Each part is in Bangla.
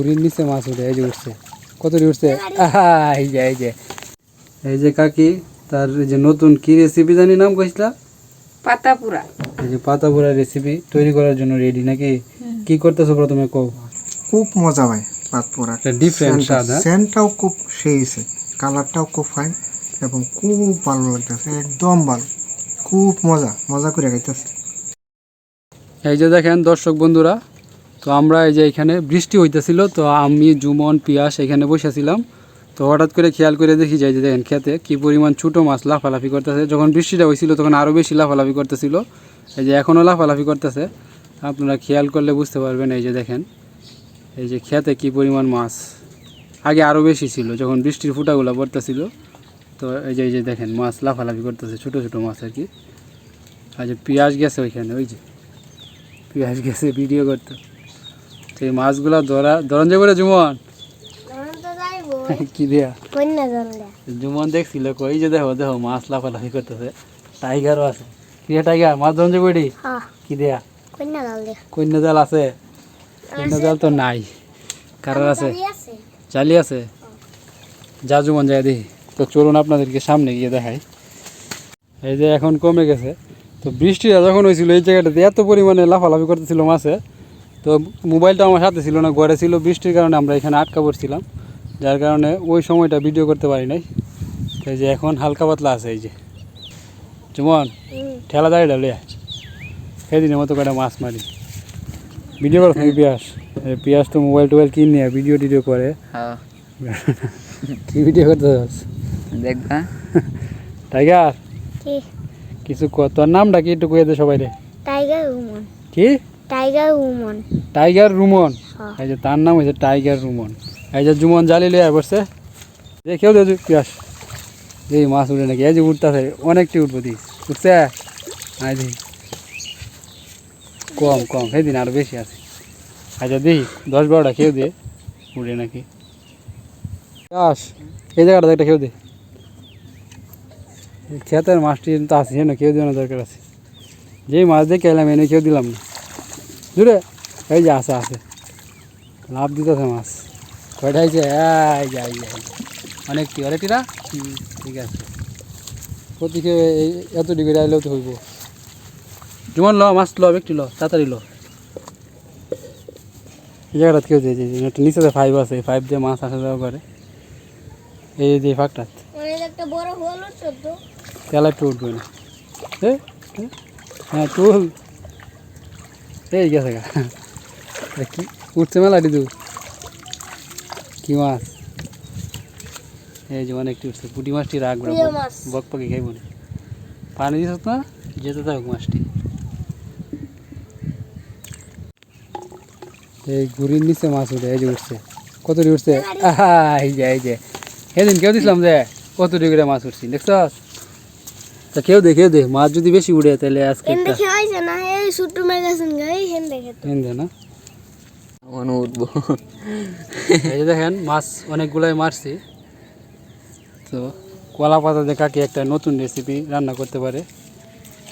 পুরীর নিচে মাছ উঠে এই যে উঠছে। কত উঠছে? এই যে এই যে। এই যে কাকি তার যে নতুন কি রেসিপি জানি নাম কইছিলা? পাতা পুরা এই যে পাতা পোড়া রেসিপি তৈরি করার জন্য রেডি নাকি? কি করতেছো প্রথমে কও? খুব মজা ভাই পাত পোড়া ডিফারেন্ট স্বাদ হ্যাঁ? সেন্টটাও খুব সেই কালারটাও খুব ফাইন এবং খুব ভালো লাগতেছে একদম ভালো। খুব মজা মজা করে খাইতেছে। এই যে দেখেন দর্শক বন্ধুরা তো আমরা এই যে এখানে বৃষ্টি হইতেছিল, তো আমি, জুমন, পিয়াস এখানে বসেছিলাম। তো হঠাৎ করে খেয়াল করে দেখি যাই যে দেখেন খেতে কি পরিমাণ ছোটো মাছ লাফালাফি করতেছে। যখন বৃষ্টিটা হয়েছিল তখন আরও বেশি লাফালাফি করতেছিল। এই যে এখনও লাফালাফি করতেছে। আপনারা খেয়াল করলে বুঝতে পারবেন এই যে দেখেন, এই যে খেতে কি পরিমাণ মাছ। আগে আরও বেশি ছিল যখন বৃষ্টির ফুটাগুলো পড়তেছিল। তো এই যে এই যে দেখেন মাছ লাফালাফি করতেছে, ছোটো ছোটো মাছ আর কি। আর যে পেঁয়াজ গেছে ওইখানে, ওই যে। পেঁয়াজ গেছে, ভিডিও করতে। এই মাছগুলা ধরা ধরন যে করে জুমন। কি দেয়া? জুমন দেখছিল কই যে দেখো দেখো মাছ লাফালাফি করতেছে। টাইগারও আছে। কি টাইগার মাছ ধরন যে কইটি কি দেয়া? কন্যা জাল আছে? কন্যা জাল তো নাই। কারার আছে? চালি আছে। যা জুমন যায় দেখি। তো চলুন আপনাদেরকে সামনে গিয়ে দেখাই। এই যে এখন কমে গেছে। তো বৃষ্টিটা যখন হয়েছিল এই জায়গাটাতে এত পরিমাণে লাফালাফি করতেছিল মাছে। তো মোবাইলটা আমার সাথে ছিল না ঘরে ছিল বৃষ্টির কারণে আমরা এখানে আটকা পড়ছিলাম। যার কারণে ওই সময়টা ভিডিও করতে পারি নাই। এই যে এখন হালকা পাতলা আছে এই যে। যেমন ঠেলা দাঁড়িয়ে ডালে সেদিনের মতো কটা মাছ মারি। ভিডিও করো পিয়াস। পিয়াস তো মোবাইল টোবাইল কিনে নিয়ে ভিডিও টিডিও করে। হ্যাঁ। কি ভিডিও করতে চাস দেখবা। টাইগার কিছু কর তোর নামটা কি একটু কয়ে দে সবাই রে টাইগার কি? টাইগার উমন টাইগার রুমন। এই যে তার নাম হয়েছে টাইগার রুমন এই যে জুমন জালি লিয়ে বসছে দেখেও দে পিয়াস এই মাছ উঠে নাকি এই যে উঠতেছে অনেকটি উঠবো দি। উঠছে আই দেখি কম কম সেদিন আরও বেশি আছে। আচ্ছা দেখি দশ বারোটা খেয়েও দে উঠে নাকি। পিয়াস এই জায়গাটা একটা খেয়েও দে। ক্ষেতের মাছটি তো আছে না কেউ দেওয়ার দরকার আছে। যেই মাছ দেখে এলাম এনে কেউ দিলাম না। দূরে? এই যে আছে আছে। লাভ দিতেছে মাছ। কয়টা হয়েছে? এই যে এই যে, এই যে। অনেকটি অনেকটিরা ঠিক আছে। প্রতিকে এই এতটুকু আইলেও তো হইব। যেমন ল মাছ ল একটি ল তাড়াতাড়ি ল। এই জায়গাটা কেউ দিয়ে যে একটা নিচে ফাইভ আছে ফাইভ দিয়ে মাছ আসা যাওয়া করে। এই যে ফাঁকটা অনেক একটা বড় হলো ছোট তেলা একটু উঠবে না। হ্যাঁ চুল এই গেছে গা এ কি উঠছে মেলাটি তু কি মাছ এই যে অনেকটি উঠছে পুটি মাছটি রাখব প্রিয় মাছ। বক পাখি খাইব না পানি দিস না যেতে থাকুক মাছটি এই গুড়ির নিচে মাছ উঠে এই যে উঠছে কতটি উঠছে আহা, এই যে এই যে সেদিন কেউ দিছিলাম যে কতটি করে মাছ উঠছি দেখছস তা কেউ দে কেউ দে মাছ যদি বেশি উড়ে তাহলে আজকে হেন একটা ছোট্ট ম্যাগাজিন গাই হেন দেখে তো। হেন দে না? মনে উঠবো। এই যে দেখেন মাছ অনেকগুলাই মারছি। তো কলা পাতা দিয়ে কাকি একটা নতুন রেসিপি রান্না করতে পারে।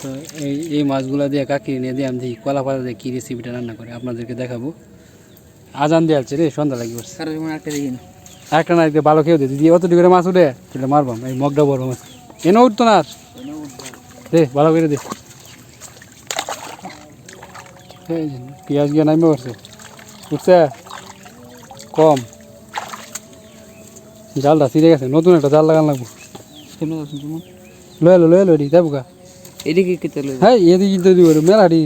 তো এই এই মাছগুলো দিয়ে কাকি নিয়ে দিয়ে আমি দেখি কলা পাতা দিয়ে কী রেসিপিটা রান্না করে আপনাদেরকে দেখাবো। আজান দিয়ে আছে রে সন্ধ্যা লাগি পড়ছে। একটা একটা না দিয়ে ভালো খেয়েও দে যদি অত করে মাছ উঠে তাহলে মারবাম এই মগটা বড় মাছ। এনে উঠতো না আর। দে ভালো করে দে। যে, পেঁয়াজ গিয়ে নামে পড়ছে। উঠছে? কম। জালটা ছিঁড়ে গেছে। নতুন একটা জাল লাগান লাগবো। লয়ে লো লয়ে লো এদিকে যাব গা এদিকে কেটে লইব হ্যাঁ এদিকে তো দিব মেলাটি।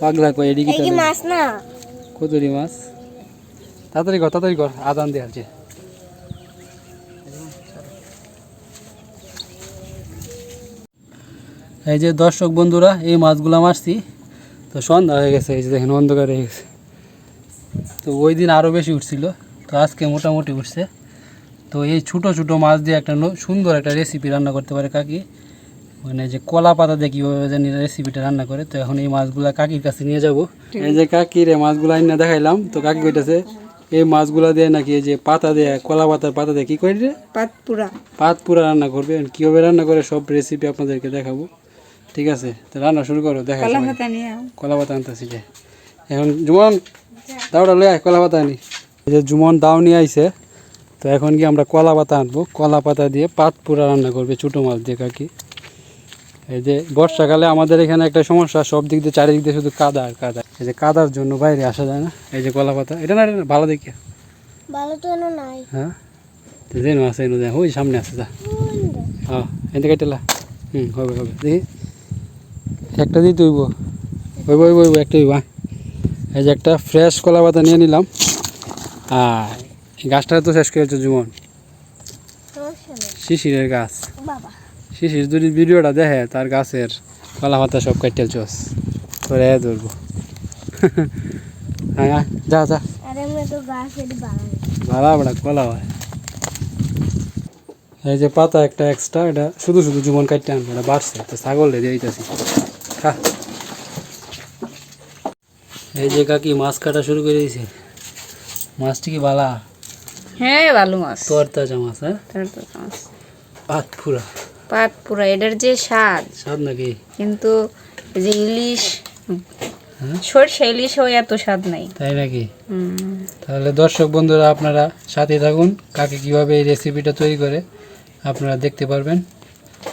পাগলা কয় এদিকে এই মাছ না? কতরি মাছ। তাড়াতাড়ি কর তাড়াতাড়ি কর আদান দিয়ে আছে এই যে দর্শক বন্ধুরা এই মাছগুলো মারছি তো সন্ধ্যা হয়ে গেছে এই যে দেখেন অন্ধকার হয়ে গেছে। তো ওই দিন আরও বেশি উঠছিল তো আজকে মোটামুটি উঠছে। তো এই ছোটো ছোটো মাছ দিয়ে একটা সুন্দর একটা রেসিপি রান্না করতে পারে কাকি। মানে যে কলা পাতা দিয়ে কীভাবে জানি রেসিপিটা রান্না করে তো এখন এই মাছগুলা কাকির কাছে নিয়ে যাব। এই যে কাকির এই মাছগুলো আইনা দেখাইলাম তো কাকি কইটাছে এই মাছগুলা দিয়ে নাকি এই যে পাতা দিয়ে কলা পাতার পাতা দিয়ে কী করে রে? পাত পুরা পাত পুরা রান্না করবে কীভাবে রান্না করে সব রেসিপি আপনাদেরকে দেখাবো। ঠিক আছে তো রান্না শুরু করো। নিয়ে কলা পাতা আনতেছি যে এখন যেমন দাওটা লয়ে আয় কলা পাতা আনি। এই যে জুমন দাও নিয়ে আইছে তো এখন কি আমরা কলা পাতা আনব? কলা পাতা দিয়ে পাত পুরা রান্না করবে ছোটো মাছ দিয়ে কাকি। এই যে বর্ষাকালে আমাদের এখানে একটা সমস্যা সব দিক দিয়ে চারিদিক দিয়ে শুধু কাদা আর কাদা। এই যে কাদার জন্য বাইরে আসা যায় না এই যে কলা পাতা। এটা না এটা ভালো দেখি? ভালো তো এনো নাই। হ্যাঁ? তো যেন আছে এনে দেখ ওই সামনে আছে যা। হ্যাঁ এতে কেটেলা হুম হবে হবে। দেখি। একটা দিতে হইব ওই হইব হইব একটা হইব। এই যে একটা ফ্রেশ কলা পাতা নিয়ে নিলাম। আর গাছটা তো শেষ করেছে জীবন। শিশিরের গাছ। শিশির যদি ভিডিওটা দেখে তার গাছের কলা পাতা সব কাটতে চস। করে ধরবো। হ্যাঁ যা যা। বাগান ভালো বড়া কলা হয়। এই যে পাতা একটা এক্সট্রা এটা শুধু শুধু জীবন কাটতে আনবে এটা বাড়ছে তো ছাগল দিয়ে দিতেছি খা এই যে কাকি মাছ কাটা শুরু করে দিয়েছে। মাছটি কি বালা? হ্যাঁ ভালো মাছ। তোর তাজা মাছ হ্যাঁ? তারপর মাছ। পাত পুরা। পাত পুরা এটার যে স্বাদ। স্বাদ নাকি? কিন্তু এই যে ইলিশ হ্যাঁ? সরষে ইলিশ হয় এত স্বাদ নাই। তাই নাকি? তাহলে দর্শক বন্ধুরা আপনারা সাথে থাকুন। কাকে কীভাবে এই রেসিপিটা তৈরি করে আপনারা দেখতে পারবেন।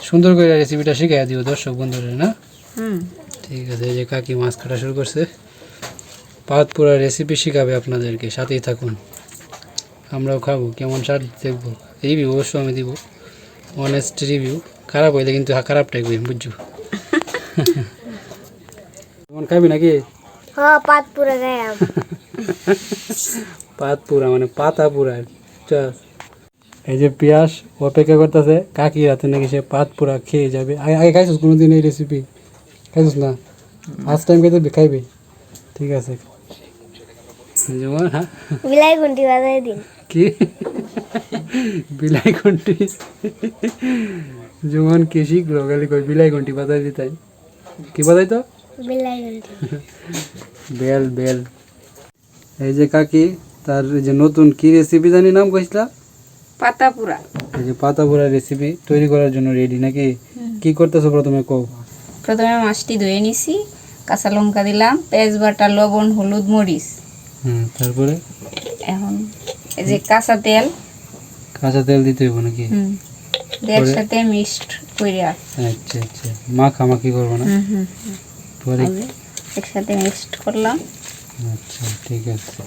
সুন্দর করে রেসিপিটা শিখিয়ে দিও দর্শক বন্ধুরা না? হুম। ঠিক আছে এই যে কাকি মাছ কাটা শুরু করছে। পাত পুরা রেসিপি শিখাবে আপনাদেরকে সাথেই থাকুন। আমরাও খাব কেমন স্বাদ দেখব। রিভিউ অবশ্য আমি দিব। অনেস্ট রিভিউ খারাপ হইলে কিন্তু খারাপটাই করি বুঝছ? কেমন খাবি নাকি? হ পাত পুরা গায়ে মানে পাতা পুরা চল এই যে পেঁয়াজ অপেক্ষা করতেছে কাকি রাতে নাকি সে পাত পুরা খেয়ে যাবে। আগে আগে খাইছিস কোনোদিন এই রেসিপি খাইছিস না? ফার্স্ট টাইম খাইতে খাইবে। ঠিক আছে। হ্যাঁ বিলাই ঘন্টি বাজাই দিন কি? বিলাই ঘন্টি? যেমন কি শিখলো? গেলে কই বিলাই ঘন্টি বাজাই দিতাই কি বাজাই তো? বিলাই ঘন্টি। Bell bell. এই যে কাকি তার যে নতুন কি রেসিপি জানি নাম কইছিলা? পাতা পুরা এই যে পাতা পোড়া রেসিপি তৈরি করার জন্য রেডি নাকি? কি করতেছো প্রথমে কও? প্রথমে মাছটি ধুয়ে নিছি কাঁচা লঙ্কা দিলাম পেঁয়াজ বাটা লবণ হলুদ মরিচ। তারপরে? এখন এই যে কাঁচা তেল। কাঁচা তেল দিতে হইব নাকি? এর সাথে মিক্সড কইরা। আচ্ছা আচ্ছা। মাখামাখি করব না? হুম হুম পরে? হবে। একসাথে মিক্সড করলাম। আচ্ছা ঠিক আছে।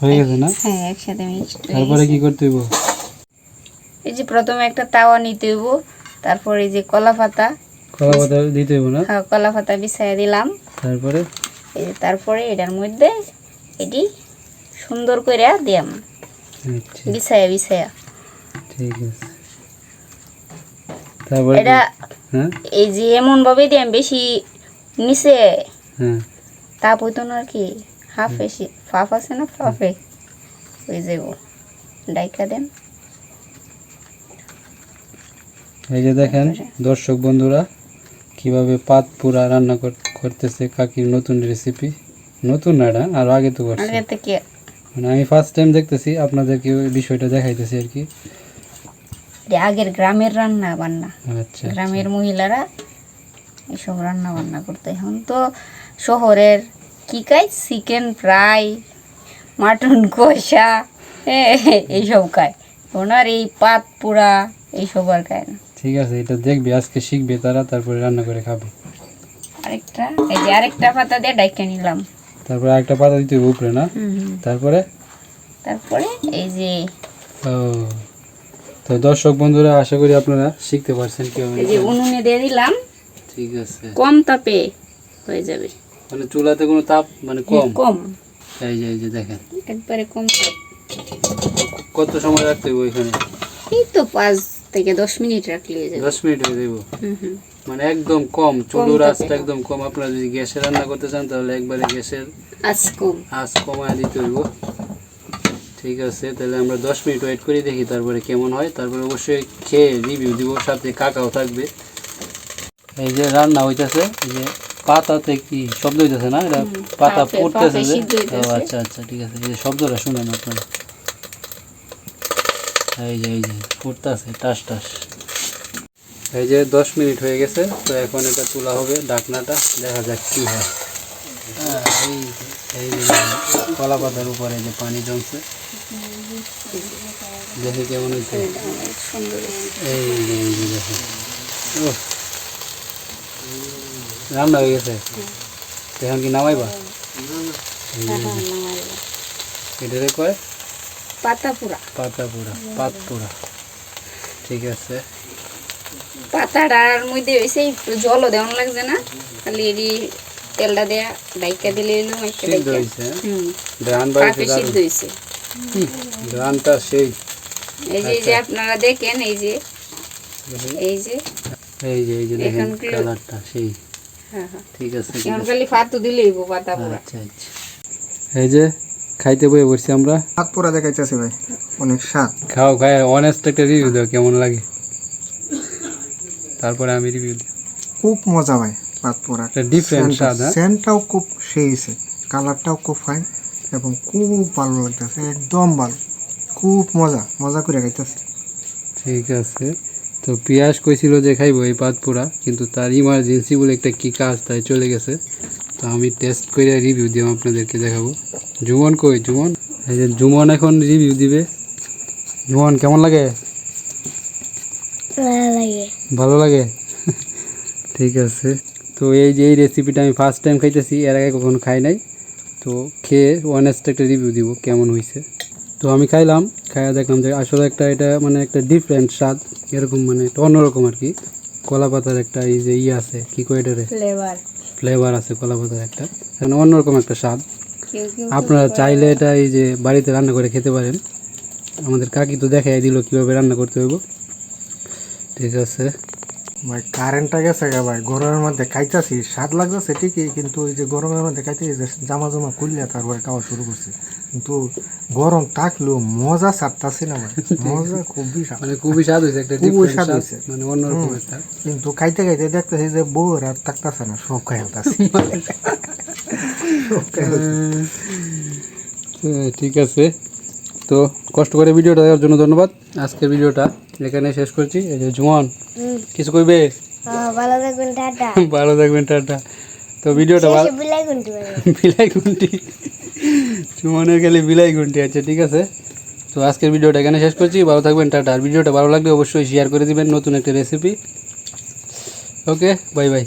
হয়ে গেছে না? হ্যাঁ একসাথে মিক্সড তারপরে কি করতে হইব? এই যে প্রথমে একটা তাওয়া নিতে হইব তারপর এই যে কলা পাতা। কলা পাতা দিতে হইব না? হ্যাঁ, কলা পাতা বিছাইয়া দিলাম। তারপরে? এই যে তারপরে এটার মধ্যে এটি সুন্দর করে দিয়াম। আচ্ছা। বিছাইয়া বিছাইয়া ঠিক আছে। তারপরে এটা হ্যাঁ? এই যে এমন ভাবে দিয়াম বেশি নিচে হ্যাঁ। তাপ হইতো না আর কি। হাফ এসি ফাফ আছে না ফাফে? ওই যে ও ডাইকা দেন। এই যে দেখেন দর্শক বন্ধুরা কীভাবে পাত পুরা রান্না কর- করতেছে কাকির নতুন রেসিপি নতুন না এটা আর আগে তো করছে। মানে আমি ফার্স্ট টাইম দেখতেছি আপনাদেরকে ওই বিষয়টা দেখাইতেছি আর কি। আগের গ্রামের রান্না বান্না। আচ্ছা গ্রামের মহিলারা এসব রান্না বান্না করতে। এখন তো শহরের কি খায়? চিকেন ফ্রাই মাটন কষা হ্যাঁ, এইসব খায়। ওনার এই পাত পোড়া এইসব আর খায় না। ঠিক আছে এটা দেখবে আজকে শিখবে তারা তারপরে রান্না করে খাবে। আরেকটা এই যে আরেকটা পাতা দিয়ে ডাইকে নিলাম। তারপরে একটা পাতা দিতে উপরে না? তারপরে? তারপরে এই যে ও তো দর্শক বন্ধুরা আশা করি আপনারা শিখতে পারছেন কীভাবে এই যে উনুনে দিয়ে দিলাম ঠিক আছে। কম তাপে হয়ে যাবে। মানে চুলাতে কোনো তাপ মানে কম? কম। এই যে এই যে দেখেন। একবারে কম কত সময় রাখতে হবে ওইখানে? এই তো পাঁচ থেকে দশ মিনিট রাখলে হয়ে যাবে। দশ মিনিট হয়ে হুম মানে একদম কম তাপে। আঁচটা একদম কম। আপনারা যদি গ্যাসে রান্না করতে চান তাহলে একবারে গ্যাসের আজ কম। আঁচ কমায় দিতে হইব। ঠিক আছে তাহলে আমরা দশ মিনিট ওয়েট করে দেখি তারপরে কেমন হয়। তারপরে অবশ্যই খেয়ে রিভিউ দিব সাথে কাকাও থাকবে। এই যে রান্না হইতেছে এই যে পাতাতে কি শব্দ হইতেছে না? এটা পাতা পড়তেছে আচ্ছা আচ্ছা ঠিক আছে। এই যে শব্দটা শুনেন আপনারা। এই যে এই যে পড়তেছে টাস টাস। এই যে দশ মিনিট হয়ে গেছে তো এখন এটা তোলা হবে ডাকনাটা দেখা যাক কি হয়। হ্যাঁ, এই এই যে কলা পাতার উপরে যে পানি জমছে। দেখি কেমন হয়েছে। সুন্দর এই যে এই যে দেখো। ওহ। রান্না হয়ে গেছে? তো এখন কি নামাইবা? এই যে, এটারে কয়? পাতা পুরা পাতা পুরা পাত পুরা ঠিক আছে পাতাটার মধ্যে হয়েছে একটু জলও দেওয়ান লাগছে না। খালি এডি তেলটা দেয়া ডাইকা দিলে এলো একটা ডাইকা হুম। ধান সিদ্ধ হয়েছে ধানটা সেই। এই যে যে আপনারা দেখেন এই যে। এই যে। এই যে। এই যে দেখেন কালারটা সেই। হ্যাঁ হ্যাঁ। ঠিক আছে এখন খালি ফাতু দিলেই পাতা পুরা আচ্ছা আচ্ছা। এই যে খাইতে বয়ে বসছি আমরা। হাত পোড়া দেখাইতেছে ভাই অনেক স্বাদ। খাও খাই অনেস্ট একটা রিভিউ দাও কেমন লাগে? তারপরে আমি রিভিউ দিই। খুব মজা ভাই পাত পোড়া একটা ডিফারেন্ট স্বাদ হ্যাঁ? সেন্টটাও খুব সেই হয়েছে কালারটাও খুব ফাইন এবং খুব ভালো লাগতেছে একদম ভালো। খুব মজা মজা করে খাইতেছে। ঠিক আছে। তো পিয়াস কইছিল যে খাইবো এই পাতপুরা কিন্তু তার ইমার্জেন্সি বলে একটা কি কাজ তাই চলে গেছে। তো আমি টেস্ট করে রিভিউ দিলাম আপনাদেরকে দেখাবো। জুমন কই? জুমন? এই যে জুমন এখন রিভিউ দিবে। জুমন কেমন লাগে? ভালো লাগে। ভালো লাগে? ঠিক আছে। তো এই যে এই রেসিপিটা আমি ফার্স্ট টাইম খাইতেছি এর আগে কখনো খাই নাই। তো খেয়ে অনেস্ট একটা রিভিউ দিব কেমন হয়েছে তো আমি খাইলাম খাইয়া দেখলাম যে আসলে একটা এটা মানে একটা ডিফারেন্ট স্বাদ এরকম মানে একটা অন্যরকম আর কি। কলা পাতার একটা এই যে ইয়ে আছে কি কয় এটারে? ফ্লেভার ফ্লেভার আছে কলা পাতার একটা অন্যরকম একটা স্বাদ। আপনারা চাইলে এটা এই যে বাড়িতে রান্না করে খেতে পারেন। আমাদের কাকি তো দেখাই দিল কীভাবে রান্না করতে হইব। ঠিক আছে। ভাই কারেন্টটা গেছে গা ভাই গরমের মধ্যে খাইতেছি স্বাদ লাগতেছে ঠিকই কিন্তু ওই যে গরমের মধ্যে খাইতেছি যে জামা জামা খুললে তারপরে খাওয়া শুরু করছে। কিন্তু গরম থাকলেও মজা ছাড়তাছি না ভাই মজা খুবই স্বাদ। মানে খুবই স্বাদ হয়েছে একটা খুবই স্বাদ স্বাদ, হয়েছে। মানে অন্যরকম একটা। কিন্তু খাইতে খাইতে দেখতেছি যে বউ আর থাকতেছে না সব খাইতেছি হ্যাঁ, ঠিক আছে। তো কষ্ট করে ভিডিওটা দেওয়ার জন্য ধন্যবাদ। আজকের ভিডিওটা এখানে শেষ করছি। এই যে জুমন কিছু কইবে? হ্যাঁ ভালো থাকবেন টাটা। ভালো থাকবেন টাটা। তো ভিডিওটা ভালো বিলাই পারবেন বিলাই গুন্টি সুমনের গেলে বিলাই গুন্টি আছে ঠিক আছে? তো আজকের ভিডিওটা এখানে শেষ করছি। ভালো থাকবেন টাটা। আর ভিডিওটা ভালো লাগলে অবশ্যই শেয়ার করে দিবেন নতুন একটা রেসিপি ওকে বাই বাই